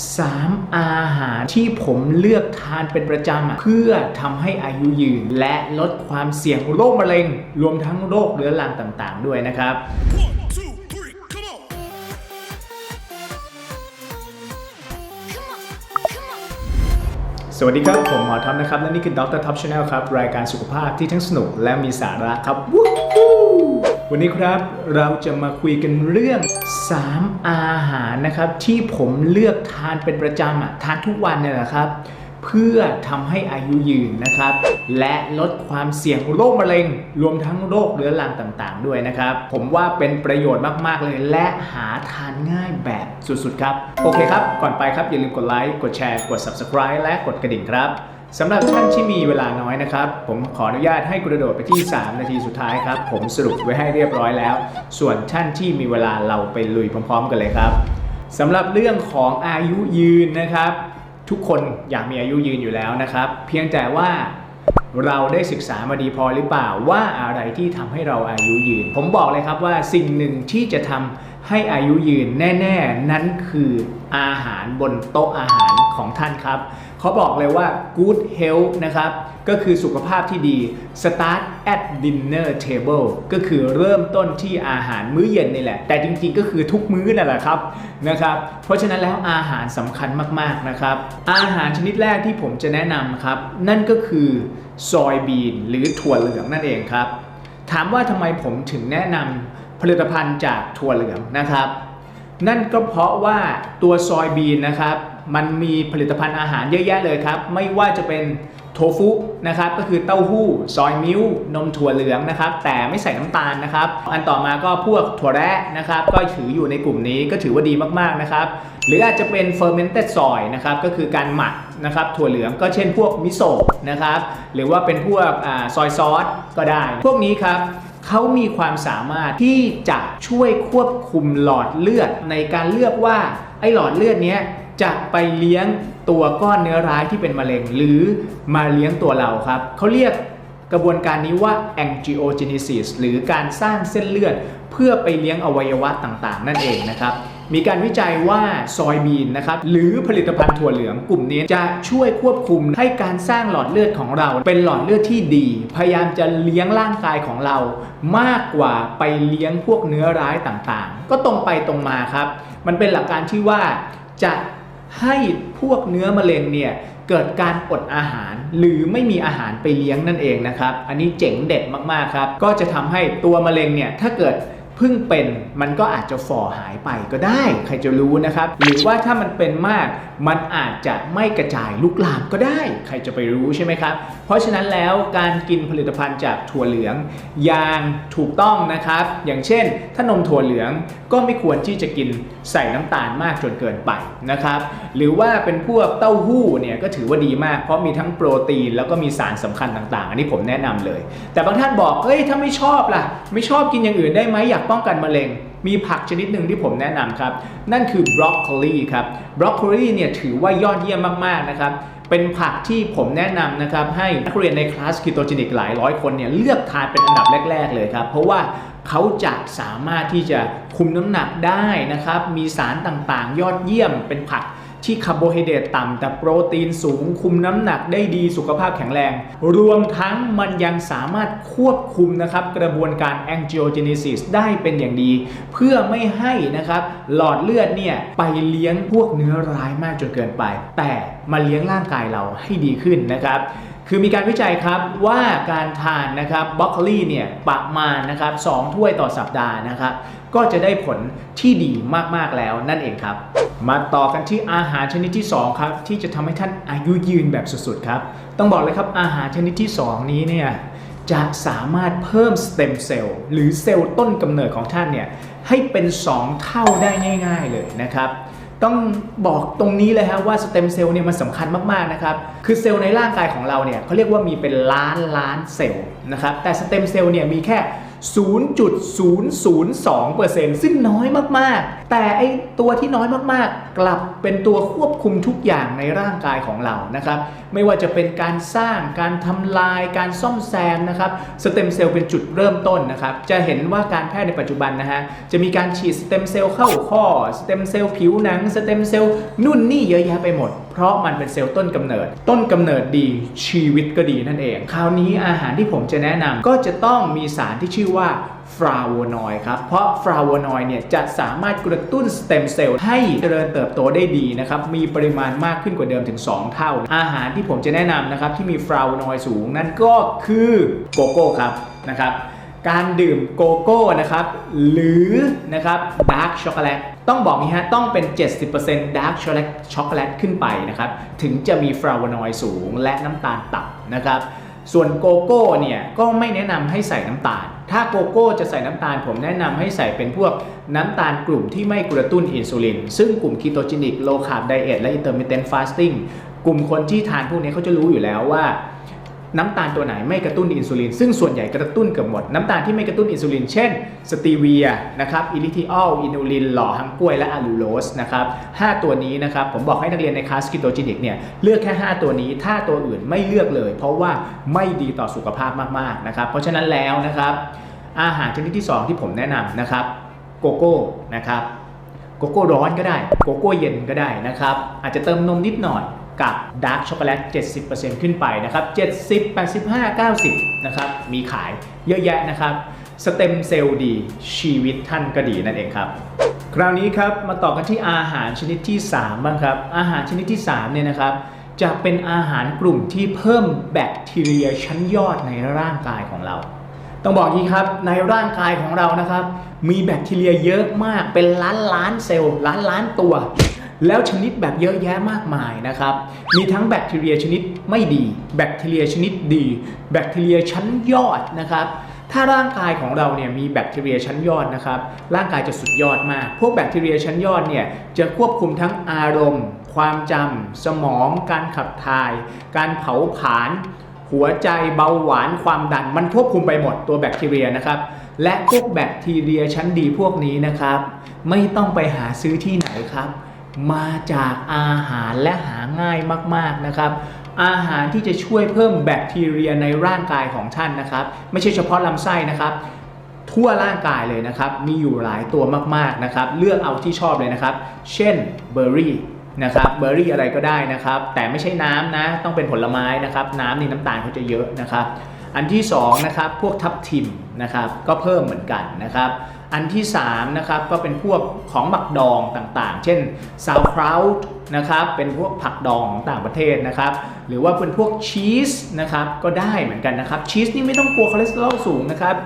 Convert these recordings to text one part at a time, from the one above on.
3 อาหารที่ผมเลือกทานเป็นประจำเพื่อทำให้อายุยืน และลดความเสี่ยงโรคมะเร็ง รวมทั้งโรคเรื้อรังต่างๆ ด้วยนะครับ One, two, three, come on! Come on, come on. สวัสดีครับ ผมหมอท็อปนะครับ และนี่คือดรท็อปชาแนลครับ รายการสุขภาพที่ทั้งสนุกและมีสาระครับ วันนี้ครับเราจะมาคุยกันเรื่อง 3 อาหารนะครับ ที่ผมเลือกทานเป็นประจำอะทานทุกวันเนี่ยแหละครับ เพื่อทำให้อายุยืนนะครับ และลดความเสี่ยงโรคมะเร็ง รวมทั้งโรคเรื้อรังต่างๆ ด้วยนะครับ ผมว่าเป็นประโยชน์มากๆเลย และหาทานง่ายแบบสุดๆครับ โอเคครับ ก่อนไปครับอย่าลืมกดไลค์กดแชร์กด subscribe และกดกระดิ่งครับ สำหรับท่านที่มีเวลาน้อยนะครับ ผมขออนุญาตให้กระโดดไปที่ 3 นาทีสุดท้ายครับ ผมสรุปไว้ให้เรียบร้อยแล้ว ส่วนท่านที่มีเวลาเราไปลุยพร้อมๆ กันเลยครับสำหรับเรื่องของอายุยืนนะครับ ทุกคนอยากมีอายุยืนอยู่แล้วนะครับ เพียงแต่ว่าเราได้ศึกษามาดีพอหรือเปล่าว่าอะไรที่ทำให้เราอายุยืน ผมบอกเลยครับว่าสิ่งหนึ่งที่จะทำให้อายุยืนแน่ ๆ นั่นคืออาหารบนโต๊ะอาหารของท่านครับ เขาบอกเลยว่า good health นะครับ ก็คือสุขภาพที่ดี start at dinner table ก็คือเริ่มต้นที่อาหารมื้อเย็นนี่แหละ แต่จริงๆก็คือทุกมื้อนั่นแหละครับนะครับ เพราะฉะนั้นแล้วอาหารสำคัญมากๆนะครับ อาหารชนิดแรกที่ผมจะแนะนำครับ นั่นก็คือซอยบีนหรือถั่วเหลืองนั่นเองครับ ถามว่าทำไมผมถึงแนะนำผลิตภัณฑ์จากถั่วเหลืองนะครับ นั่นก็เพราะว่าตัวซอยบีนนะครับ มันมีผลิตภัณฑ์อาหารเยอะแยะเลยครับ ไม่ว่าจะเป็นโทฟุนะครับ ก็คือเต้าหู้ ซอยมิ้วนมถั่วเหลืองนะครับ แต่ไม่ใส่น้ำตาลนะครับ อันต่อมาก็พวกถั่วแระนะครับ ก็ถืออยู่ในกลุ่มนี้ก็ถือว่าดีมากๆนะครับ หรืออาจจะเป็น fermented soy นะครับ ก็คือการหมักนะครับ ถั่วเหลืองก็เช่นพวกมิโซะนะครับ หรือว่าเป็นพวกซอยซอสก็ได้ พวกนี้ครับ เขามีความสามารถที่จะช่วยควบคุมหลอดเลือดในการเลือกว่าไอ้หลอดเลือดเนี้ยจะไปเลี้ยงตัวก้อนเนื้อร้ายที่เป็นมะเร็ง หรือมาเลี้ยงตัวเราครับเขาเรียกกระบวนการนี้ว่า angiogenesis หรือการสร้างเส้นเลือด เพื่อไปเลี้ยงอวัยวะต่างๆ นั่นเองนะครับ มีการวิจัยว่าซอยบีนนะครับหรือผลิตภัณฑ์ถั่วเหลืองกลุ่มนี้จะช่วยควบคุมให้การสร้างหลอดเลือดของเรา เป็นหลอดเลือดที่ดี พยายามจะเลี้ยงร่างกายของเรา มากกว่าไปเลี้ยงพวกเนื้อร้ายต่างๆ ก็ตรงไปตรงมาครับ มันเป็นหลักการที่ว่าจะให้พวกเนื้อมะเร็งเนี่ยเกิดการอดอาหารหรือไม่มีอาหารไปเลี้ยงนั่นเองนะครับ อันนี้เจ๋งเด็ดมากๆครับ ก็จะทำให้ตัวมะเร็งเนี่ยถ้าเกิด เพิ่งเป็นมันก็อาจจะฝ่อหายไปก็ได้ ใครจะรู้นะครับ หรือว่าถ้ามันเป็นมากมันอาจจะไม่กระจายลุกลามก็ได้ ใครจะไปรู้ใช่ไหมครับ เพราะฉะนั้นแล้วการกินผลิตภัณฑ์จากถั่วเหลืองอย่างถูกต้องนะครับ อย่างเช่น ถ้านมถั่วเหลืองก็ไม่ควรที่จะกินใส่น้ำตาลมากจนเกินไปนะครับ หรือว่าเป็นพวกเต้าหู้เนี่ยก็ถือว่าดีมากเพราะมีทั้งโปรตีนแล้วก็มีสารสำคัญต่างๆ อันนี้ผมแนะนำเลย แต่บางท่านบอกเอ้ยถ้าไม่ชอบล่ะ ไม่ชอบกินอย่างอื่นได้ไหมอยากป้องกันมะเร็ง มีผักชนิดหนึ่งที่ผมแนะนำครับ นั่นคือบรอกโคลีครับบรอกโคลีเนี่ยถือว่ายอดเยี่ยมมากๆนะครับเป็นผักที่ผมแนะนำนะครับให้นักเรียนในคลาสคีโตเจนิกหลายร้อยคนเนี่ยเลือกทานเป็นอันดับแรก ๆ เลยครับ เพราะว่าเขาจะสามารถที่จะคุมน้ำหนักได้นะครับ มีสารต่างๆ ยอดเยี่ยมเป็นผัก ที่คาร์โบไฮเดรตต่ำแต่โปรตีนสูงคุมน้ำหนักได้ดีสุขภาพแข็งแรง รวมทั้งมันยังสามารถควบคุมนะครับกระบวนการ angiogenesis ได้เป็นอย่างดี เพื่อไม่ให้นะครับหลอดเลือดเนี่ยไปเลี้ยงพวกเนื้อร้ายมากจนเกินไป แต่มาเลี้ยงร่างกายเราให้ดีขึ้นนะครับ คือมีการวิจัยครับว่าการทานนะครับบรอกโคลีเนี่ยประมาณนะครับ2ถ้วยต่อสัปดาห์นะครับ ก็จะได้ผลที่ดีมากๆแล้วนั่นเองครับ มาต่อกันที่อาหารชนิดที่ 2 ครับ ที่จะทำให้ท่านอายุยืนแบบสุดๆครับ ต้องบอกเลยครับอาหารชนิดที่ 2 นี้เนี่ยจะสามารถเพิ่มสเต็มเซลล์หรือเซลล์ต้นกำเนิดของท่านเนี่ยให้เป็น 2 เท่าได้ง่าย ๆเลยนะครับ ต้องบอกตรงนี้เลยครับว่าสเต็มเซลล์เนี่ยมันสำคัญมากๆนะครับ คือเซลล์ในร่างกายของเราเนี่ยเขาเรียกว่ามีเป็นล้านล้านเซลล์นะครับ แต่สเต็มเซลล์เนี่ยมีแค่ 0.002%ซึ่งน้อยมากๆ แต่ไอตัวที่น้อยมากๆ กลับเป็นตัวควบคุมทุกอย่างในร่างกายของเรานะครับ ไม่ว่าจะเป็นการสร้างการทำลายการซ่อมแซมนะครับสเต็มเซลล์เป็นจุดเริ่มต้นนะครับ จะเห็นว่าการแพทย์ในปัจจุบันนะฮะจะมีการฉีดสเต็มเซลล์เข้าข้อสเต็มเซลล์ผิวหนังสเต็มเซลล์นู่นนี่เยอะแยะไปหมด เพราะมันเป็นเซลล์ต้นกำเนิด ต้นกำเนิดดีชีวิตก็ดีนั่นเอง คราวนี้อาหารที่ผมจะแนะนำก็จะต้องมีสารที่ชื่อว่าฟลาวนอยครับ เพราะฟลาวนอยเนี่ยจะสามารถกระตุ้นสเต็มเซลล์ให้เจริญเติบโตได้ดีนะครับ มีปริมาณมากขึ้นกว่าเดิมถึง 2 เท่า อาหารที่ผมจะแนะนำนะครับที่มีฟลาวนอยสูงนั่นก็คือโกโก้ครับนะครับ การดื่มโกโก้นะครับ หรือนะครับดาร์กช็อกโกแลตต้องบอกนี้ฮะ ต้องเป็น 70%ดาร์กช็อกโกแลตช็อกโกแลตขึ้นไปนะครับ ถึงจะมีฟลาโวนอยด์สูงและน้ำตาลต่ำนะครับ ส่วนโกโก้เนี่ย ก็ไม่แนะนำให้ใส่น้ำตาล ถ้าโกโก้จะใส่น้ำตาล ผมแนะนำให้ใส่เป็นพวกน้ำตาลกลุ่มที่ไม่กระตุ้นอินซูลิน ซึ่งกลุ่มคีโตจินิกโลคาร์บไดเอทและอินเตอร์มิเทนฟาสติ้งกลุ่มคนที่ทานพวกนี้เขาจะรู้อยู่แล้วว่า น้ำตาลตัวไหนไม่กระตุ้นอินซูลิน ซึ่งส่วนใหญ่กระตุ้นเกือบหมด น้ำตาลที่ไม่กระตุ้นอินซูลิน เช่น สตีเวียนะครับอิลิทิออลอินูลิน หล่อฮังกล้วยและอะลูโลสนะครับห้าตัวนี้นะครับ ผมบอกให้นักเรียนในคลาสคิโตจินิกเนี่ยเลือกแค่ 5 ตัวนี้ ถ้าตัวอื่นไม่เลือกเลย เพราะว่าไม่ดีต่อสุขภาพมากๆนะครับเพราะฉะนั้นแล้วนะครับอาหารชนิดที่ 2 ที่ผมแนะนำนะครับโกโก้นะครับโกโก้ร้อนก็ได้โกโก้เย็นก็ได้นะครับอาจจะเติมนมนิดหน่อย กับดาร์กช็อกโกแลต 70%ขึ้นไปนะครับ 70 85 90 นะครับ มีขายเยอะแยะนะครับ สเต็มเซลล์ดี ชีวิตท่านก็ดีนั่นเองครับ คราวนี้ครับ มาต่อกันที่อาหารชนิดที่ 3 บ้างครับ อาหารชนิดที่ 3 เนี่ยนะครับ จะเป็นอาหารกลุ่มที่เพิ่มแบคทีเรียชั้นยอดในร่างกายของเราต้องบอกนี้ครับในร่างกายของเรานะครับ มีแบคทีเรียเยอะมากเป็นล้านล้านเซลล์ล้านล้านตัว แล้วชนิดแบบเยอะแยะมากมายนะครับ มีทั้งแบคทีเรียชนิดไม่ดี แบคทีเรียชนิดดี แบคทีเรียชั้นยอดนะครับถ้าร่างกายของเราเนี่ยมีแบคทีเรียชั้นยอดนะครับ ร่างกายจะสุดยอดมาก พวกแบคทีเรียชั้นยอดเนี่ยจะควบคุมทั้งอารมณ์ ความจำ สมอง การขับถ่าย การเผาผลาญ หัวใจ เบาหวาน ความดัน มันควบคุมไปหมดตัวแบคทีเรียนะครับ และพวกแบคทีเรียชั้นดีพวกนี้นะครับ ไม่ต้องไปหาซื้อที่ไหนครับ มาจากอาหารและหาง่ายมากๆนะครับ อาหารที่จะช่วยเพิ่มแบคทีเรียในร่างกายของท่านนะครับ ไม่ใช่เฉพาะลำไส้นะครับ ทั่วร่างกายเลยนะครับ มีอยู่หลายตัวมากๆนะครับ เลือกเอาที่ชอบเลยนะครับ เช่นเบอร์รี่นะครับเบอร์รี่อะไรก็ได้นะครับ แต่ไม่ใช่น้ำนะ ต้องเป็นผลไม้นะครับ น้ำนี่น้ำตาลเขาจะเยอะนะครับ อันที่2นะครับพวกทับทิมนะครับ ก็เพิ่มเหมือนกันนะครับ อันที่3นะครับก็เป็นพวกของหมักดองต่างๆ เช่นซาวคราวต์นะครับเป็นพวกผักดองของต่างประเทศนะครับหรือว่าเป็นพวกชีสนะครับก็ได้เหมือนกันนะครับชีสนี่ไม่ต้องกลัวคอเลสเตอรอลสูงนะครับ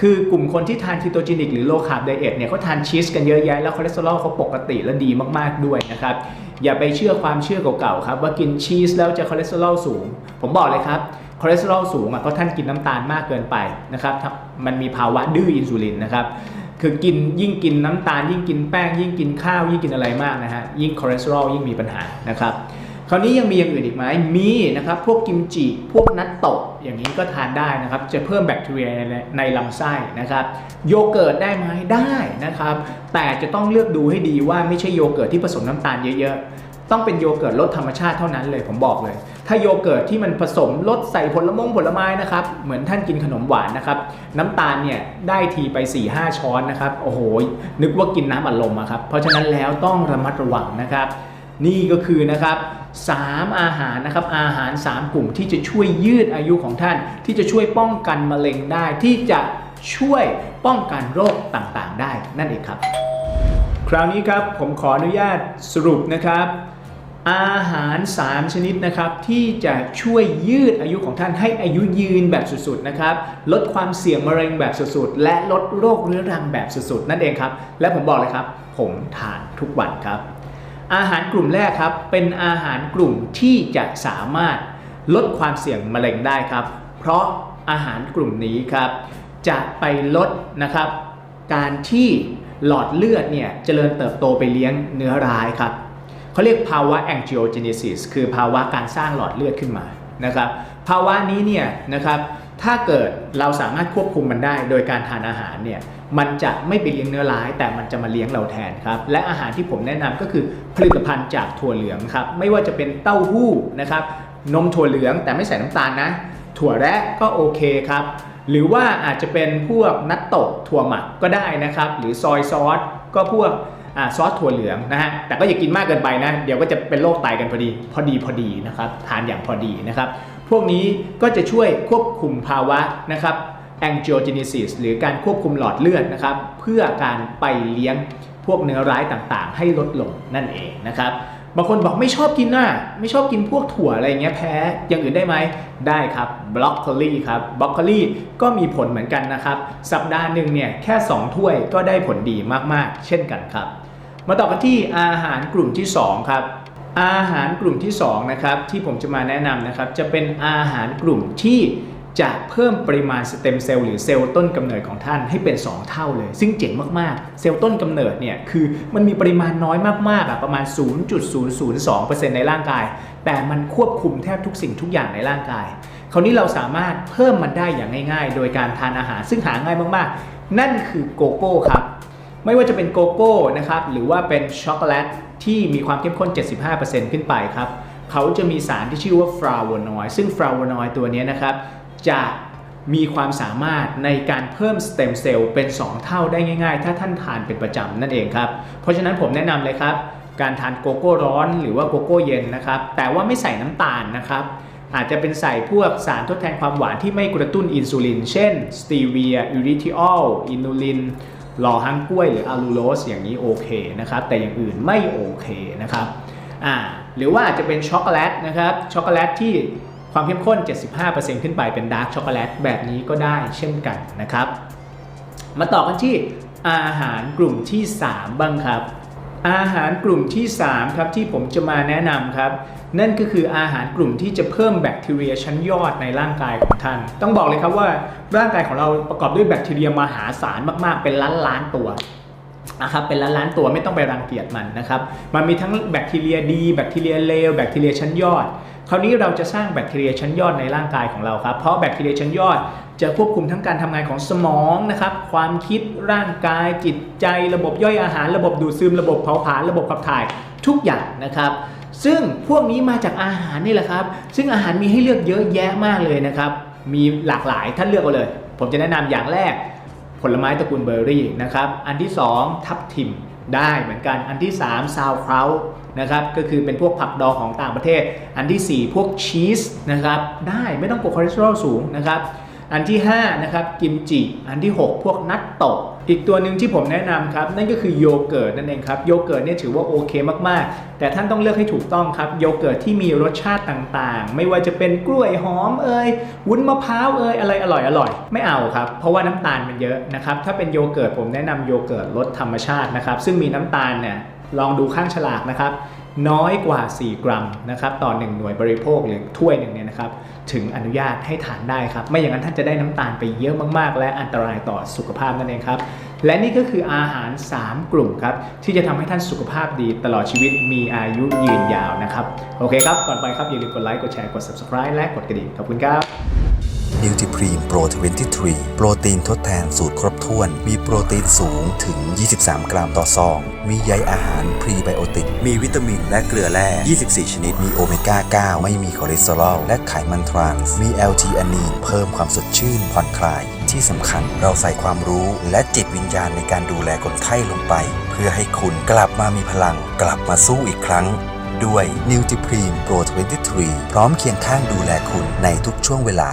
คือกลุ่มคนที่ทานคีโตจินิกหรือโลคาร์บไดเอทเนี่ยเขาทานชีสกันเยอะแยะแล้วคอเลสเตอรอลเขาปกติและดีมากๆด้วยนะครับอย่าไปเชื่อความเชื่อเก่าๆครับว่ากินชีสแล้วจะคอเลสเตอรอลสูง ผมบอกเลยครับคอเลสเตอรอลสูงอะเพราะท่านกินน้ำตาลมากเกินไปนะครับมันมีภาวะดื้ออินซูลินนะครับ คือกินยิ่งกินน้ำตาล ยิ่งกินแป้ง ยิ่งกินข้าว ยิ่งกินอะไรมากนะฮะยิ่งคอเลสเตอรอลยิ่งมีปัญหานะครับคราวนี้ยังมีอย่างอื่นอีกไหมมีนะครับพวกกิมจิพวกนัตโตะอย่างนี้ก็ทานได้นะครับ จะเพิ่มแบคทีเรียในในลำไส้นะครับโยเกิร์ตได้ไหมได้นะครับแต่จะต้องเลือกดูให้ดีว่าไม่ใช่โยเกิร์ตที่ผสมน้ำตาลเยอะๆ ต้องเป็นโยเกิร์ตรสธรรมชาติเท่านั้นเลยผมบอกเลย ถ้าโยเกิร์ตที่มันผสมรสใส่ผลมงผลไม้นะครับเหมือนท่านกินขนมหวานนะครับน้ำตาลเนี่ยได้ทีไป 4-5 ช้อนนะครับโอ้โหนึกว่ากินน้ำอัดลมอะครับเพราะฉะนั้นแล้วต้องระมัดระวังนะครับ นี่ก็คือนะครับ3อาหารนะครับอาหาร 3 กลุ่มที่จะช่วยยืดอายุของท่าน ที่จะช่วยป้องกันมะเร็งได้ที่จะช่วยป้องกันโรคต่างๆ ได้นั่นเองครับ คราวนี้ครับผมขออนุญาตสรุปนะครับ อาหาร 3 ชนิดนะครับที่จะช่วยยืดอายุของท่านให้อายุยืนแบบสุดๆนะครับลดความเสี่ยงมะเร็งแบบสุดๆ และลดโรคเรื้อรังแบบสุดๆ นั่นเองครับ และผมบอกเลยครับ ผมทานทุกวันครับ อาหารกลุ่มแรกครับเป็นอาหารกลุ่มที่จะสามารถลดความเสี่ยงมะเร็งได้ครับ เพราะอาหารกลุ่มนี้ครับ จะไปลดนะครับ การที่หลอดเลือดเนี่ยเจริญเติบโตไปเลี้ยงเนื้อร้ายครับ เขาเรียกภาวะ angiogenesis คือภาวะการสร้างหลอดเลือดขึ้นมานะครับภาวะนี้เนี่ยนะครับถ้าเกิดเราสามารถควบคุมมันได้โดยการทานอาหารเนี่ยมันจะไม่ไปเลี้ยงเนื้อร้าย แต่มันจะมาเลี้ยงเราแทนครับ และอาหารที่ผมแนะนำก็คือผลิตภัณฑ์จากถั่วเหลืองครับ ไม่ว่าจะเป็นเต้าหู้นะครับนมถั่วเหลืองแต่ไม่ใส่น้ำตาลนะ ถั่วแระก็โอเคครับ หรือว่าอาจจะเป็นพวกนัตโตะถั่วหมักก็ได้นะครับ หรือซอยซอสก็พวก อ่าซอสถั่วเหลืองนะฮะแต่ก็อย่ากินมากเกินไปนะ เดี๋ยวก็จะเป็นโรคไตกันพอดี พอดีพอดีนะครับทานอย่างพอดีนะครับ พวกนี้ก็จะช่วยควบคุมภาวะนะครับ angiogenesis หรือการควบคุมหลอดเลือดนะครับ เพื่อการไปเลี้ยงพวกเนื้อร้ายต่างๆ ให้ลดลงนั่นเองนะครับบางคนบอกไม่ชอบกินน่ะไม่ชอบกินพวกถั่วอะไรเงี้ยแพ้อย่างอื่นได้ไหมได้ครับบล็อกโคลีครับบล็อกโคลีก็มีผลเหมือนกันนะครับ สัปดาห์หนึ่งเนี่ยแค่ 2 ถ้วยก็ได้ผลดีมากๆ เช่นกันครับ มาต่อกันที่อาหารกลุ่มที่ 2 ครับ อาหารกลุ่มที่2นะครับที่ผมจะมาแนะนำนะครับจะเป็นอาหารกลุ่มที่จะเพิ่มปริมาณสเต็มเซลล์หรือเซลล์ต้นกำเนิดของท่านให้เป็น 2 เท่าเลย ซึ่งเจ๋งมากๆ เซลล์ต้นกำเนิดเนี่ยคือมันมีปริมาณน้อยมากๆอะประมาณ 0.002%ในร่างกาย แต่มันควบคุมแทบทุกสิ่งทุกอย่างในร่างกาย คราวนี้เราสามารถเพิ่มมันได้อย่างง่าย ๆ โดยการทานอาหารซึ่งหาง่ายมากๆ นั่นคือโกโก้ครับ ไม่ว่าจะเป็นโกโก้นะครับหรือว่าเป็นช็อกโกแลตที่มีความเข้มข้น 75%ขึ้นไปครับเขาจะมีสารที่ชื่อว่าฟลาโวนอยด์ซึ่งฟลาโวนอยด์ตัวนี้นะครับจะมีความสามารถในการเพิ่มสเต็มเซลล์เป็น 2 เท่าได้ง่าย ๆ ถ้าท่านทานเป็นประจำนั่นเองครับ เพราะฉะนั้นผมแนะนำเลยครับ การทานโกโก้ร้อนหรือว่าโกโก้เย็นนะครับ แต่ว่าไม่ใส่น้ำตาลนะครับ อาจจะเป็นใส่พวกสารทดแทนความหวานที่ไม่กระตุ้นอินซูลิน เช่นสตีเวียอิริทิออล อินูลิน หล่อฮังกล้วยหรืออะลูโลสอย่างนี้โอเคนะครับแต่อย่างอื่นไม่โอเคนะครับอ่าหรือว่าจจะเป็นช็อกโกแลตนะครับช็อกโกแลตที่ความเข้มข้น 75%ขึ้นไปเป็นดาร์กช็อกโกแลตแบบนี้ก็ได้เช่นกันนะครับ มาต่อกันที่อาหารกลุ่มที่ 3 บ้างครับ อาหารกลุ่มที่ 3 ครับที่ผมจะมาแนะนำครับ นั่นก็คืออาหารกลุ่มที่จะเพิ่มแบคทีเรียชั้นยอดในร่างกายของท่าน ต้องบอกเลยครับว่าร่างกายของเราประกอบด้วยแบคทีเรียมหาศาลมากๆ เป็นล้านล้านตัวนะครับเป็นล้านล้านตัวไม่ต้องไปรังเกียจมันนะครับ มันมีทั้งแบคทีเรียดีแบคทีเรียเลวแบคทีเรียชั้นยอด คราวนี้เราจะสร้างแบคทีเรียชั้นยอดในร่างกายของเราครับ เพราะแบคทีเรียชั้นยอด จะควบคุมทั้งการทำงานของสมองนะครับ ความคิดร่างกายจิตใจ ระบบย่อยอาหาร ระบบดูดซึม ระบบเผาผลาญระบบขับถ่ายทุกอย่างนะครับ ซึ่งพวกนี้มาจากอาหารนี่แหละครับ ซึ่งอาหารมีให้เลือกเยอะแยะมากเลยนะครับ มีหลากหลายท่านเลือกเอาเลย ผมจะแนะนำอย่างแรก ผลไม้ตระกูลเบอร์รี่นะครับ อันที่ 2 ทับทิมได้เหมือนกัน อันที่3ซาวคราวนะครับก็คือเป็นพวกผักดองของต่างประเทศ อันทีสี่ 4 พวกชีสนะครับได้ไม่ต้องกลัวคอเลสเตอรอลสูงนะครับ อันที่5นะครับกิมจิ อันที่ 6 พวกนัตโตะอีกตัวหนึ่งที่ผมแนะนำครับ นั่นก็คือโยเกิร์ตนั่นเองครับโยเกิร์ตเนี่ยถือว่าโอเคมากๆ แต่ท่านต้องเลือกให้ถูกต้องครับโยเกิร์ตที่มีรสชาติต่างๆ ไม่ว่าจะเป็นกล้วยหอมเอ่ยวุ้นมะพร้าวเอ่ยอะไรอร่อยอร่อยๆไม่เอาครับ เพราะว่าน้ำตาลมันเยอะนะครับถ้าเป็นโยเกิร์ตผมแนะนำโยเกิร์ตรสธรรมชาตินะครับซึ่งมีน้ำตาลเนี่ย ลองดูข้างฉลากนะครับ น้อยกว่า 4 กรัมนะครับต่อ 1 หน่วยบริโภคหรือถ้วยหนึ่งเนี่ยนะครับ ถึงอนุญาตให้ทานได้ครับ ไม่อย่างนั้นท่านจะได้น้ำตาลไปเยอะมากๆ และอันตรายต่อสุขภาพนั่นเองครับ และนี่ก็คืออาหาร 3 กลุ่มครับ ที่จะทำให้ท่านสุขภาพดีตลอดชีวิตมีอายุยืนยาวนะครับ โอเคครับ ก่อนไปครับอย่าลืมกดไลค์กดแชร์กด subscribe และกดกระดิ่งขอบคุณครับ นิวท i พรีมโปร23 โปรตีนทดแทนสูตรครบถ้วน มีโปรตีนสูงถึง 23 กรัมต่อซอง มีใยอาหารพรีไบโอติก มีวิตามินและเกลือแร่ 24 ชนิด มีโอเมก้า 9 ไม่มีคอเลสเตอรอล และไขมันทรานส์ มี LT อ n นีน เพิ่มความสดชื่นผ่อนคลาย ที่สำคัญเราใส่ความรู้และจิตวิญญาณในการดูแลคนไข้ลงไป เพื่อให้คุณกลับมามีพลัง กลับมาสู้อีกครั้งด้วยนิวท i พรีมโปร23 พร้อมเคียงข้างดูแลคุณในทุกช่วงเวลา